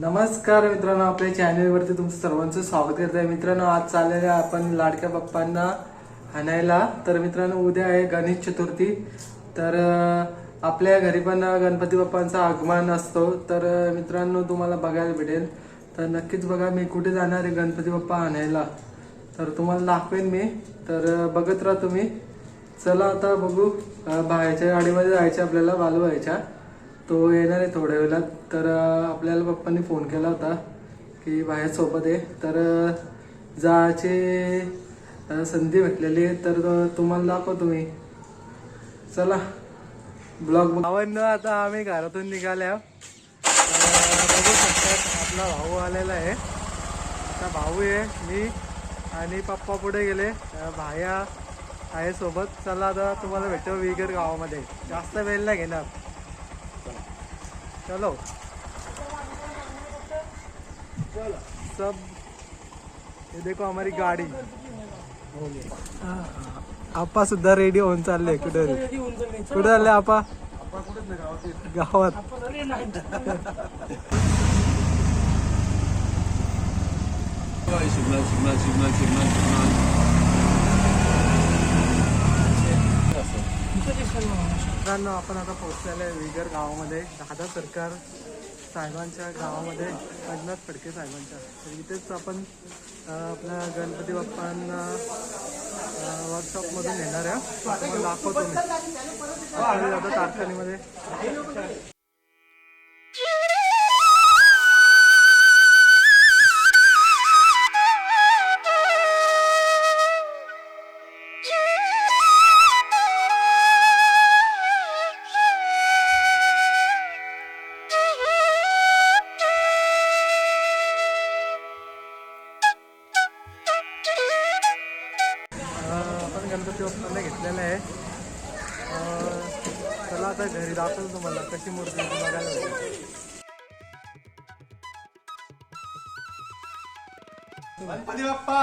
नमस्कार मित्रांनो आपल्या चॅनेलवरती तुमचं सर्वांचं स्वागत करत आहे मित्रांनो आज चाललेलं आहे आपण लाडक्या बाप्पांना आणायला. तर मित्रांनो उद्या आहे गणेश चतुर्थी. तर आपल्या घरी पण गणपती बाप्पांचा आगमन असतो. तर मित्रांनो तुम्हाला बघायला भेटेल. तर नक्कीच बघा मी कुठे जाणार आहे गणपती बाप्पा आणायला. तर तुम्हाला दाखवेन मी. तर बघत राहा तुम्ही. चला आता बघू बाहेरच्या गाडीमध्ये जायचं आपल्याला बालू व्हायच्या तो येणार आहे थोड्या वेळात. तर आपल्याला पप्पांनी फोन केला होता की बाहेर सोबत आहे. तर जायची संधी भेटलेली आहे. तर तुम्हाला दाखव तुम्ही. चला ब्लॉग भावांना आता आम्ही घरातून निघाल्या बघू शकतात आपला भाऊ आलेला आहे. आता भाऊ आहे मी आणि पप्पा पुढे गेले. भाया आहे सोबत. चला आता तुम्हाला भेटतो विगर गावामध्ये. जास्त वेळ नाही घेणार. चलो। सब ये देखो हमारी गाड़ी। आपा सुद्धा रेडी होऊन चालले कुठे? कुठे चालले आपा? गावात signal signal signal signal signal मित्रांनो आपण आता पोहोचलेलो आहे विगर गावामध्ये. दादा सरकार साहेबांच्या गावामध्ये अजनाथ फडके साहेबांच्या. तर इथेच आपण आपल्या गणपती बाप्पांना वर्कशॉपमधून येणार आहे दाखवतो मी. आता जातो गणपती बाप्पांना घेतलेलं आहे अं, चला आता घरी दाखवतो तुम्हाला कशी मूर्ती बघायला. गणपती बाप्पा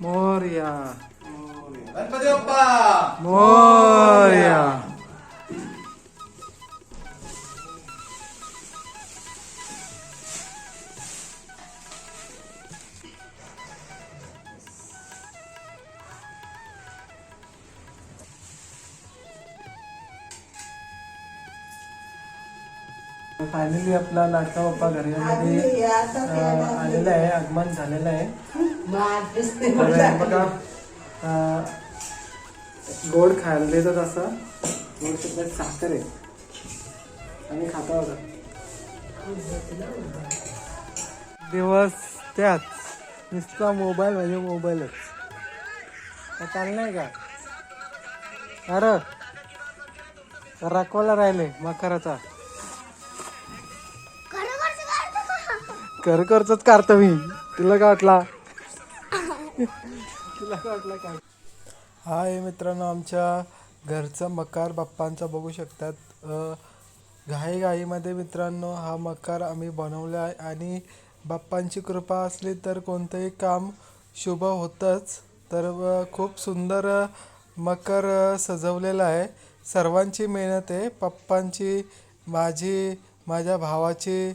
मोरया. मोरया. गणपती बाप्पा मोरया फायनली आपला लाडका बाप्पा घरामध्ये आलेला आहे आगमन झालेलं आहे. बघा गोड खायला देतात असं गोड सुद्धा साखर आहे. आणि खाता होता दिवस त्याच. नुसता मोबाईल म्हणजे मोबाईलच. काय चाललंय का? अरे राखवायला राहिले मकराचा कर करच काढतो मी. तुला काय वाटला? तुला काय हा मित्रांनो आमच्या घरचा मकार बाप्पांचा बघू शकतात. घाईघाईमध्ये घाई घाईमध्ये मित्रांनो हा मकार आम्ही बनवला आहे आणि बाप्पांची कृपा असली तर कोणतंही काम शुभ होतंच. तर खूप सुंदर मकर सजवलेला आहे. सर्वांची मेहनत आहे. पप्पांची माझी माझ्या भावाची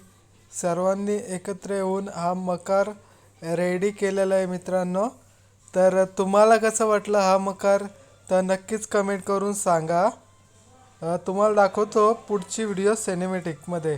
सर्वांनी एकत्र येऊन हा मकार रेडी केलेला आहे मित्रांनो. तर तुम्हाला कसं वाटलं हा मकार? तर नक्कीच कमेंट करून सांगा. तुम्हाला दाखवतो पुढची व्हिडिओ सिनेमॅटिकमध्ये